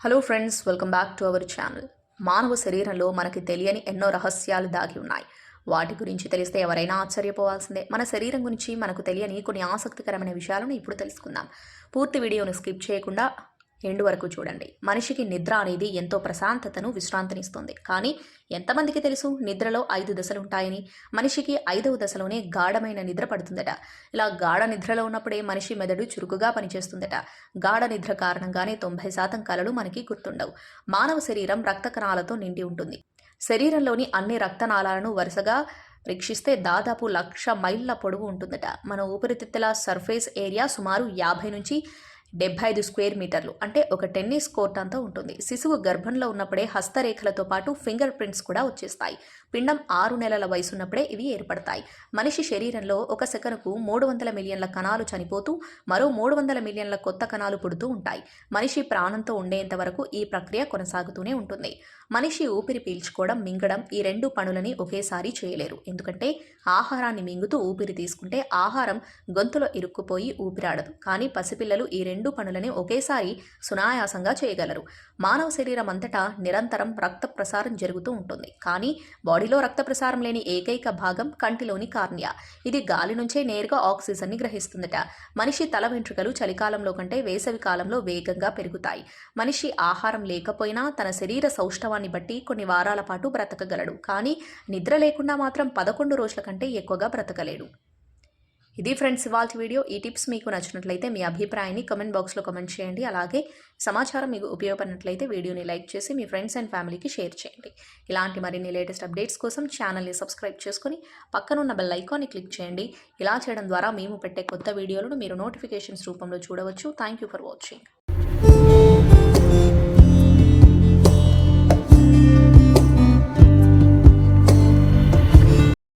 Hello friends welcome back to our channel మానవ శరీరంలో మనకి తెలియని ఎన్నో రహస్యాలు దాగి ఉన్నాయి. వాటి గురించి తెలిస్తే ఎవరైనా ఆశ్చర్యపోవాల్సిందే. మన శరీరం గురించి మనకు తెలియని కొన్ని ఆసక్తికరమైన విషయాలను ఇప్పుడు తెలుసుకుందాం. పూర్తి వీడియోను స్కిప్ చేయకుండా ఎండు వరకు చూడండి. మనిషికి నిద్ర అనేది ఎంతో ప్రశాంతతను విశ్రాంతినిస్తుంది. కానీ ఎంతమందికి తెలుసు? నిద్రలో ఐదు దశలు ఉంటాయని. మనిషికి ఐదవ దశలోనే గాఢమైన నిద్ర పడుతుందట. ఇలా గాఢ నిద్రలో ఉన్నప్పుడే మనిషి మెదడు చురుకుగా పనిచేస్తుందట. గాఢ నిద్ర కారణంగానే తొంభై శాతం కళలు మనకి గుర్తుండవు. మానవ శరీరం రక్త కణాలతో నిండి ఉంటుంది. శరీరంలోని అన్ని రక్తనాళాలను వరుసగా పరీక్షిస్తే దాదాపు లక్ష మైళ్ళ పొడవు ఉంటుందట. మన ఊపిరితిత్తుల సర్ఫేస్ ఏరియా సుమారు యాభై నుంచి డెబ్బై ఐదు స్క్వేర్ మీటర్లు అంటే ఒక టెన్నిస్ కోర్ట్ అంతా ఉంటుంది. శిశువు గర్భంలో ఉన్నప్పుడే హస్తరేఖలతో పాటు ఫింగర్ ప్రింట్స్ కూడా వచ్చేస్తాయి. పిండం ఆరు నెలల వయసున్నప్పుడే ఇవి ఏర్పడతాయి. మనిషి శరీరంలో ఒక సెకనుకు మూడు వందల మిలియన్ల కణాలు చనిపోతూ మరో మూడు వందల మిలియన్ల కొత్త కణాలు పుడుతూ ఉంటాయి. మనిషి ప్రాణంతో ఉండేంత వరకు ఈ ప్రక్రియ కొనసాగుతూనే ఉంటుంది. మనిషి ఊపిరి పీల్చుకోవడం మింగడం ఈ రెండు పనులని ఒకేసారి చేయలేరు. ఎందుకంటే ఆహారాన్ని మింగుతూ ఊపిరి తీసుకుంటే ఆహారం గొంతులో ఇరుక్కుపోయి ఊపిరాడదు. కానీ పసిపిల్లలు ఈ రెండు రెండు పనులని ఒకేసారి సునాయాసంగా చేయగలరు. మానవ శరీరం అంతటా నిరంతరం రక్త ప్రసారం జరుగుతూ ఉంటుంది. కానీ బాడీలో రక్త ప్రసారం లేని ఏకైక భాగం కంటిలోని కార్నియా. ఇది గాలి నుంచే నేరుగా ఆక్సిజన్ని గ్రహిస్తుందట. మనిషి తల వెంట్రుకలు చలికాలంలో కంటే వేసవి కాలంలో వేగంగా పెరుగుతాయి. మనిషి ఆహారం లేకపోయినా తన శరీర సౌష్ఠవాన్ని బట్టి కొన్ని వారాల పాటు బ్రతకగలడు. కానీ నిద్ర లేకుండా మాత్రం పదకొండు రోజుల కంటే ఎక్కువగా బ్రతకలేడు. ఇది ఫ్రెండ్స్ ఇవాళ వీడియో. ఈ టిప్స్ మీకు నచ్చినట్లయితే మీ అభిప్రాయాన్ని కమెంట్ బాక్స్లో కమెంట్ చేయండి. అలాగే సమాచారం మీకు ఉపయోగపడినట్లయితే వీడియోని లైక్ చేసి మీ ఫ్రెండ్స్ అండ్ ఫ్యామిలీకి షేర్ చేయండి. ఇలాంటి మరిన్ని లేటెస్ట్ అప్డేట్స్ కోసం ఛానల్ని సబ్స్క్రైబ్ చేసుకుని పక్కనున్న బెల్ ఐకాన్ని క్లిక్ చేయండి. ఇలా చేయడం ద్వారా మేము పెట్టే కొత్త వీడియోలను మీరు నోటిఫికేషన్స్ రూపంలో చూడవచ్చు. Thank you for watching.